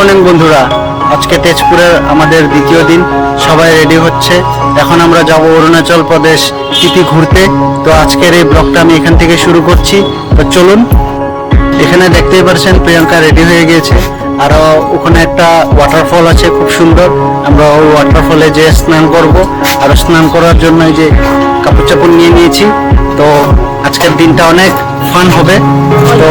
Morning, বন্ধুরা। আজকে তেজপুরের আমাদের দ্বিতীয় দিন। সবাই রেডি হচ্ছে। এখন আমরা যাব অরুণাচল প্রদেশ টিপি ঘুরতে। তো আজকের এই ব্লগটা আমি এখান থেকে শুরু করছি। তো চলুন, এখানে দেখতেই পারছেন প্রিয়াঙ্কা রেডি হয়ে গিয়েছে। আর ওখানে একটা ওয়াটারফল আছে, খুব সুন্দর। আমরা ওই ওয়াটারফলে যে স্নান করব, আর স্নান করার জন্য যে কাপড় চাপড় নিয়ে নিয়েছি। তো আজকের দিনটা অনেক ফান হবে। তো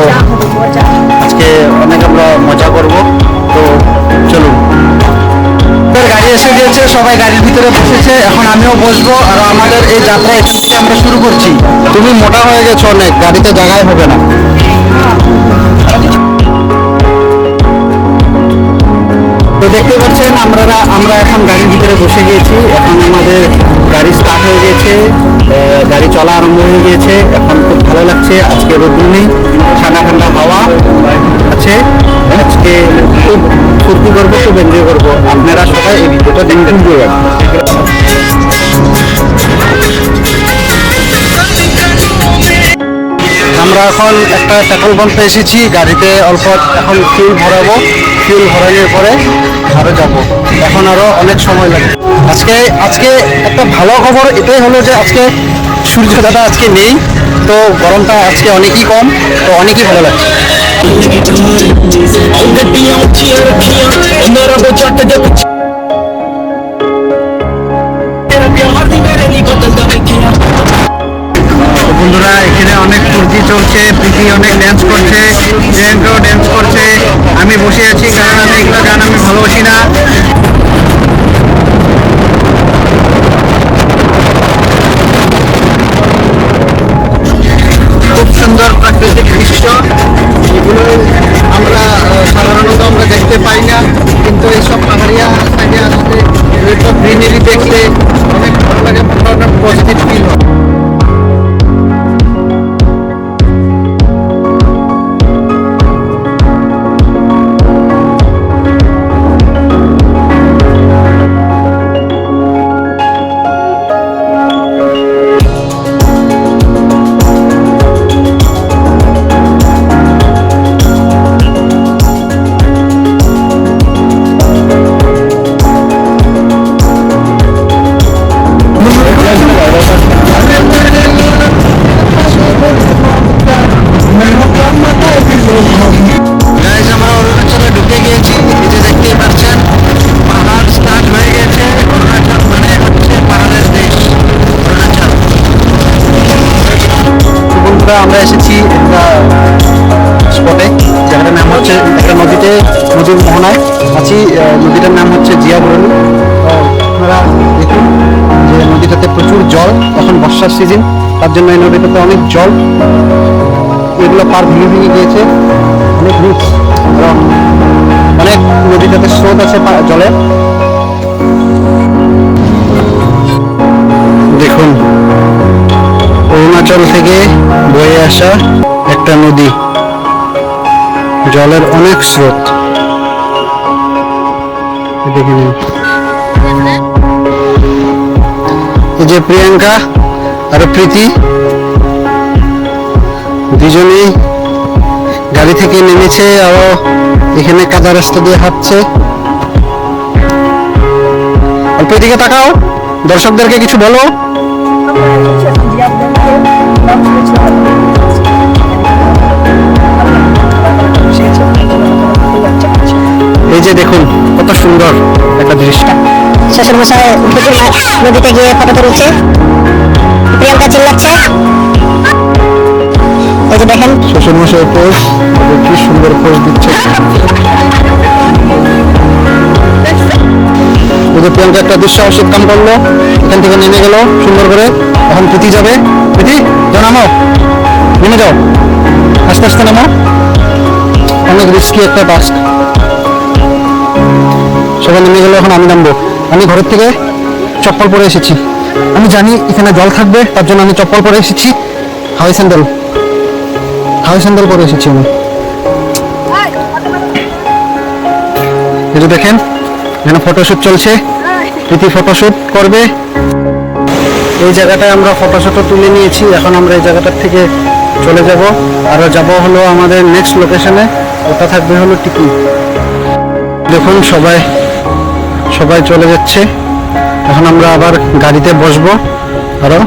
গিয়েছে সবাই গাড়ির ভিতরে বসেছে। এখন আমিও বসবো আর আমাদের এই যাত্রা এখান থেকে আমরা শুরু করছি। তুমি মোটা হয়ে গেছো অনেক গাড়িতে জায়গায় হবে না। তো দেখতে পাচ্ছেন আমরা আমরা এখন গাড়ির ভিতরে বসে গিয়েছি। এখন আমাদের গাড়ি স্টার্ট হয়ে আহ, গাড়ি চলা আরম্ভ হয়ে গিয়েছে। এখন খুব ভালো লাগছে। আজকে রোদ নেই ঠান্ডা ঠান্ডা হাওয়া আছে। আজকে খুব ফুর্তি করব খুব এনজয় করব। আপনারা সবাই এই ভিডিওটা দেখতে আমরা এখন একটা পেট্রোল পাম্পে এসেছি, গাড়িতে অল্প এখন ফিউল ভরাবো। ফিউল ভরানোর পরে আরও যাব। এখন আরও অনেক সময় লাগবে। আজকে আজকে একটা ভালো খবর, এটাই হলো যে আজকে সূর্য দাদা আজকে নেই, তো গরমটা আজকে অনেকই কম, তো অনেকই ভালো লাগছে। ਗੱਡੀਆਂ ਉੱਚੀਆਂ ਰੱਖੀਆਂ ਉਹਨਾਂ ਰੱਬ ਜੱਟ ਦੇ ਪਿੱਛੇ ਤੇਰਾ ਪਿਆਰ ਦੀ ਮੇਰੇ ਲਈ ਬਦਲਦਾ ਵੇਖਿਆ তো বন্ধুরা এখানে অনেক ফুর্তি চলছে প্রীতি অনেক ড্যান্স করছে প্রিয়াঙ্কাও ড্যান্স করছে আমি বসে আছি কারণ আমি এগুলো গান আমি ভালোবাসি না খুব সুন্দর প্রাকৃতিক দৃশ্য এগুলো আমরা সাধারণত আমরা দেখতে পাই না, কিন্তু এইসব পাহাড়িয়া সাইডে আসলে এইসব গ্রিনারি দেখলে অনেক ভালো লাগে অনেক পজিটিভ ফিল হয়। মোহনায় আছি নদীটার নাম হচ্ছে জিয়াবরণী। আপনারা দেখুন যে নদীটাতে প্রচুর জল, এখন বর্ষার সিজন তার জন্য এই নদীটাতে অনেক জল। এগুলো পার ভেঙে ভেঙে গিয়েছে, অনেক রিচ অনেক নদীটাতে স্রোত আছে জলের দেখুন, অরুণাচল থেকে বয়ে আসা একটা নদী, জলের অনেক স্রোত। দেখে এই যে প্রিয়াঙ্কা আর প্রীতি, দুজনেই গাড়ি থেকে নেমেছে আরও এখানে কাদা রাস্তা দিয়ে হাঁটছে। অল্প দিকে তাকাও, দর্শকদেরকে কিছু বলো। এই যে দেখুন কত সুন্দর একটা দৃশ্য শ্বশুর মশাই মা- নদীতে গিয়ে ফটো তুলছে? প্রিয়াঙ্কা চিল্লাচ্ছে। এই যে দেখেন। শ্বশুর মশাই পোজ কি সুন্দর পোজ দিচ্ছে। যে প্রিয়াঙ্কা একটা দুঃসাহসিক কাম করল এখান থেকে নেমে গেল সুন্দর করে। এখন প্রীতি যাবে। প্রীতি যাও নামো। নেমে যাও। আস্তে আস্তে নামো। অনেক রিস্কি একটা টাস্ক সবাই নেমে গেল এখন আমি নামবো। আমি ঘরের থেকে চপ্পল পরে এসেছি। আমি জানি এখানে জল থাকবে, তার জন্য আমি চপ্পল পরে এসেছি। হাওয়াই স্যান্ডেল। হাওয়াই স্যান্ডেল পরে এসেছি আমি। এই দেখেন, এখানে ফটোশ্যুট চলছে। প্রীতি ফটোশ্যুট করবে। এই জায়গাটায় আমরা ফটোশুটও তুলে নিয়েছি। এখন আমরা এই জায়গাটার থেকে চলে যাব। আরও যাব হলো আমাদের নেক্সট লোকেশনে ওটা থাকবে হলো টিপি দেখুন সবাই। সবাই চলে যাচ্ছে। এখন আমরা আবার গাড়িতে বসবো। আরও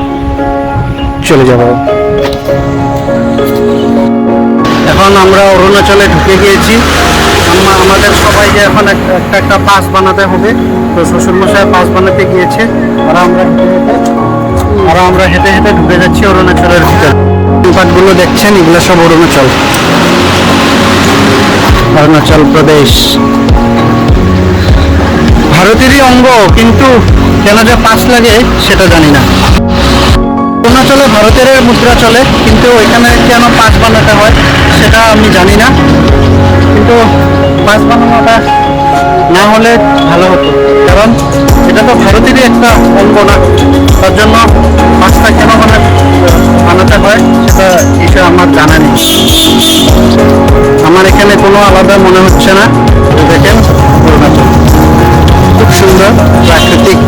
চলে যাব। এখন আমরা অরুণাচলে ঢুকে গিয়েছি। আমাদের সবাইকে এখন একটা একটা পাস বানাতে হবে। তো শ্বশুরমশাই পাস বানাতে গিয়েছে। আর আমরা আর আমরা হেঁটে হেঁটে ঢুকে যাচ্ছি অরুণাচলের ভিতরে। পাটগুলো দেখছেন? এগুলো সব অরুণাচল। অরুণাচল প্রদেশ। ভারতেরই অঙ্গ, কিন্তু কেন যে পাস লাগে সেটা জানি না। অরুণাচলে ভারতের মুদ্রা চলে, কিন্তু এখানে কেন পাস বানাতে হয় সেটা আমি জানি না। কিন্তু পাস বানানোটা না হলে ভালো হতো, কারণ এটা তো ভারতেরই একটা অঙ্গ না। তার জন্য পাসটা কেন বানা বানাতে হয় সেটা বিষয়ে আমার জানা নেই। আমার এখানে কোনো আলাদা মনে হচ্ছে না। দেখেন অরুণাচল। সুন্দর প্রাকৃতিক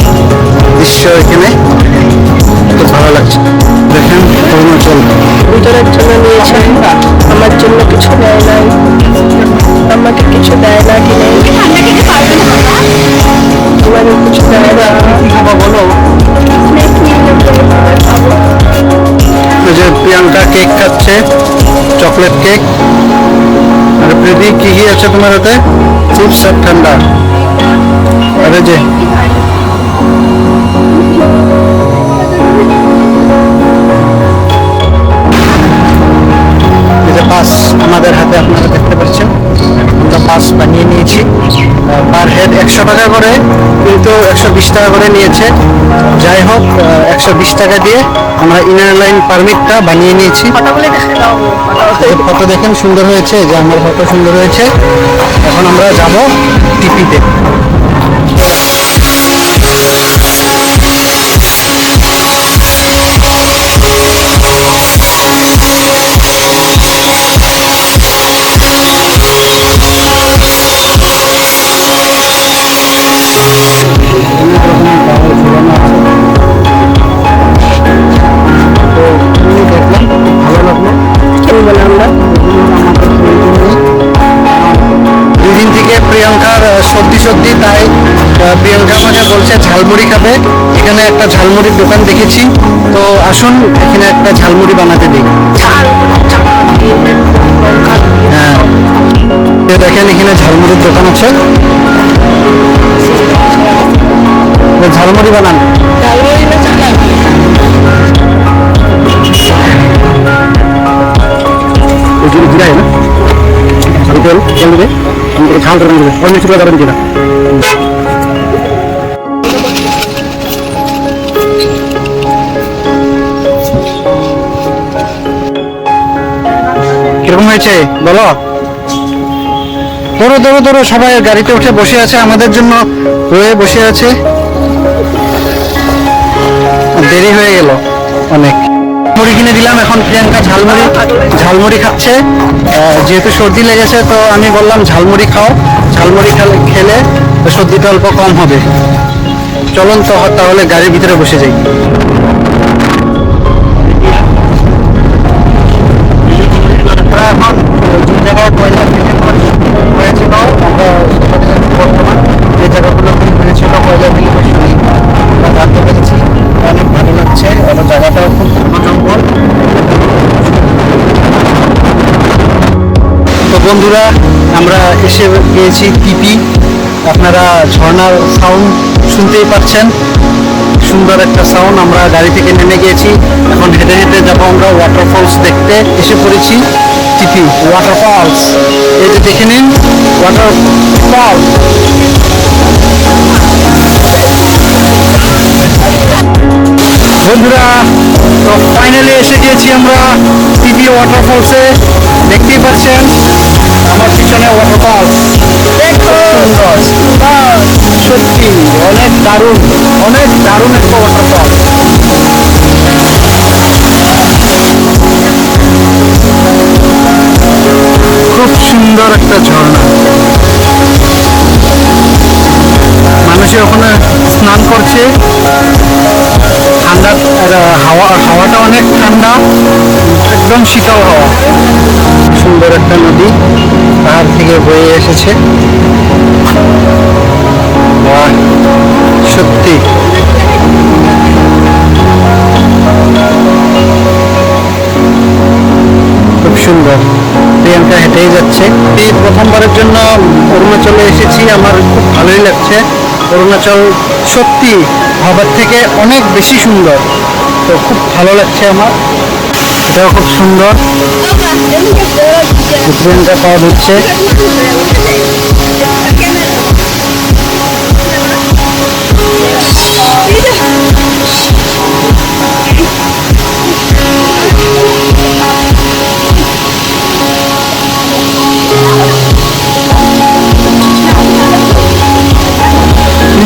দৃশ্য এখানে। খুব ভালো লাগছে। দেখেন অরুণাচল। ভিতরের জন্য নিয়েছে আমার জন্য কিছু দেয় নাই। আমাকে কিছু দেয় না কি নেই? আমাকে কিছু দেয় না। বলো। যে প্রিয়াঙ্কা কেক খাচ্ছে চকলেট কেক। আর প্রীতি কি কি আছে তোমার হাতে? চিপস আর ঠান্ডা। আরে যে। পাস আমাদের হাতে আপনারা দেখতে পাচ্ছেন। আমরা পাস বানিয়ে নিয়েছি। পার হেড একশো টাকা করে কিন্তু একশো বিশ টাকা করে নিয়েছে। যাই হোক একশো বিশ টাকা দিয়ে আমরা ইনার লাইন পারমিটটা বানিয়ে নিয়েছি। ফটো দেখেন সুন্দর হয়েছে যে আমার ফটো সুন্দর হয়েছে। এখন আমরা যাব টিপিতে। একটা ঝালমুড়ির দোকান দেখেছি। তো আসুন, এখানে একটা ঝালমুড়ি বানাতে দিই হ্যাঁ। দেখেন, এখানে ঝালমুড়ির দোকান আছে। ঝালমুড়ি বানান। ঝালমুড়ি না চাকা ওই জন্য জিরাই না। ঝাল তেল তেল দেবে আমাকে ঝাল করে দেবে অন্য ছোটো যাবেন কিনা? কীরকম হয়েছে? বলো। ধরো ধরো ধরো সবাই গাড়িতে উঠে বসে আছে আমাদের জন্য। রয়ে বসে আছে। দেরি হয়ে গেল অনেক। মুড়ি কিনে দিলাম এখন প্রিয়াঙ্কা ঝালমুড়ি ঝালমুড়ি খাচ্ছে। যেহেতু সর্দি লেগেছে, তো আমি বললাম ঝালমুড়ি খাও। ঝালমুড়ি খেলে সর্দিটা অল্প কম হবে। চলুন তো তাহলে গাড়ির ভিতরে বসে যাই। বন্ধুরা, আমরা এসে গিয়েছি টিপি। আপনারা ঝর্ণার সাউন্ড শুনতেই পাচ্ছেন। সুন্দর একটা সাউন্ড আমরা গাড়ি থেকে নেমে গিয়েছি। এখন হেঁটে হেঁটে যাব আমরা ওয়াটারফলস দেখতে। এসে পড়েছি টিপি ওয়াটারফলস এই যে দেখে নিন ওয়াটারফল বন্ধুরা, তো ফাইনালি এসে গিয়েছি আমরা টিভি ওয়াটারফলসে দেখতেই পাচ্ছেন আমার পিছনে ওয়াটারফল সুন্দর সত্যি, অনেক দারুণ অনেক দারুণ একটা ওয়াটারফল খুব সুন্দর একটা ঝর্ণা। মানুষে ওখানে স্নান করছে। ঠান্ডা হাওয়া, হাওয়াটা অনেক ঠান্ডা, একদম শীতল হাওয়া। সুন্দর একটা নদী। পাহাড় থেকে বয়ে এসেছে। সত্যি খুব সুন্দর। প্রিয়াঙ্কা হেঁটেই যাচ্ছে। এই প্রথমবারের জন্য অরুণাচলে এসেছি। আমার খুব ভালোই লাগছে। অরুণাচল সত্যি ভাবার থেকে অনেক বেশি সুন্দর। তো খুব ভালো লাগছে আমার। এটাও খুব সুন্দর। প্রিয়াঙ্কা পাওয়া হচ্ছে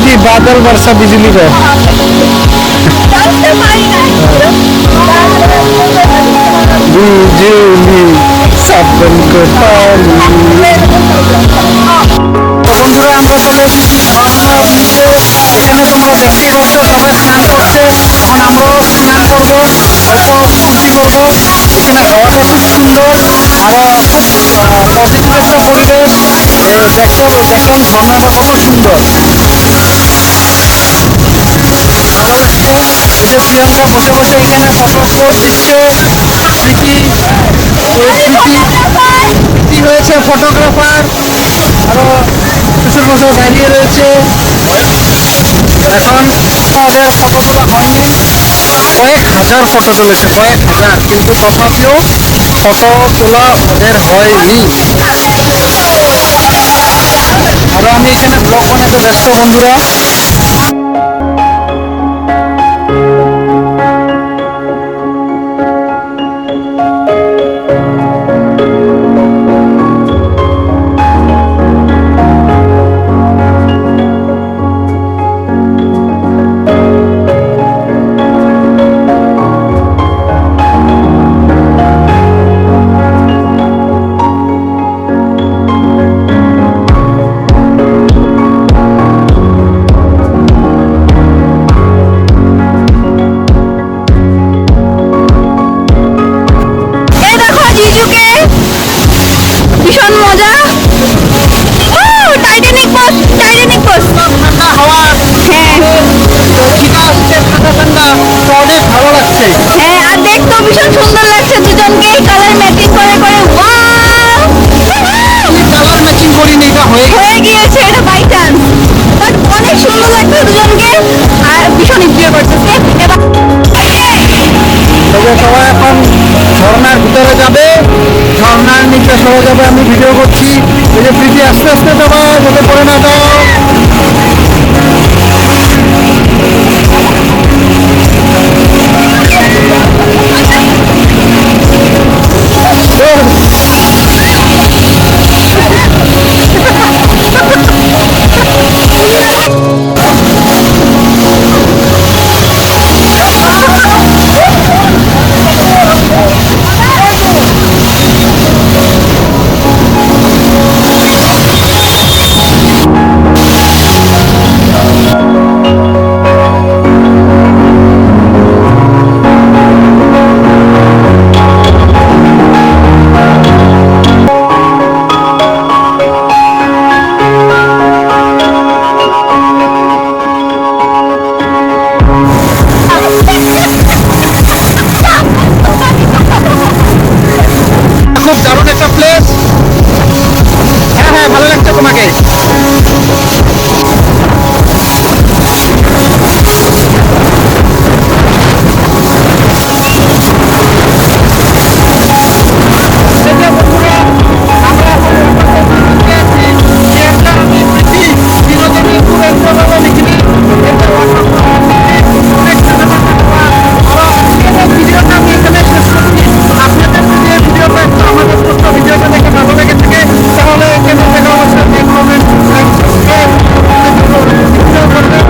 जी बादल वर्षा बिजली का বিজুলি বন্ধুরা, আমরা চলে এসেছি ঝর্ণার নিচে এখানে তোমরা দেখতে পাচ্ছ, সবাই স্নান করছে। এখন আমরাও স্নান করব অল্প ফুর্তি করব। এখানে হাওয়াটা খুব সুন্দর আরও খুব পজিটিভ একটা পরিবেশ। দেখো দেখলাম ঝর্ণাটা কত সুন্দর। আমরা একটু এসেছিলাম না বসে বসে এখানে ফটো দিচ্ছে। প্রীতি রয়েছে ফটোগ্রাফার আরও কিছু বছর দাঁড়িয়ে রয়েছে। এখন ওদের ফটো তোলা হয়নি। কয়েক হাজার ফটো তুলেছে কয়েক হাজার, কিন্তু তথাপিও ফটো তোলা ওদের হয়নি। আরও আমি এখানে ব্লগ বানাতে ব্যস্ত, বন্ধুরা। হয়ে গিয়েছে এটা বাই চান্স বাট অনেক সুন্দর লাগছে দুজনকে, আর ভীষণ এনজয় করতেছে। তবে সবাই এখন ঝর্ণার ভিতরে যাবে। ঝর্ণার নিচে সবাই যাবে, আমি ভিডিও করছি। এই যে প্রীতি আস্তে আস্তে যাবা, যাতে পরে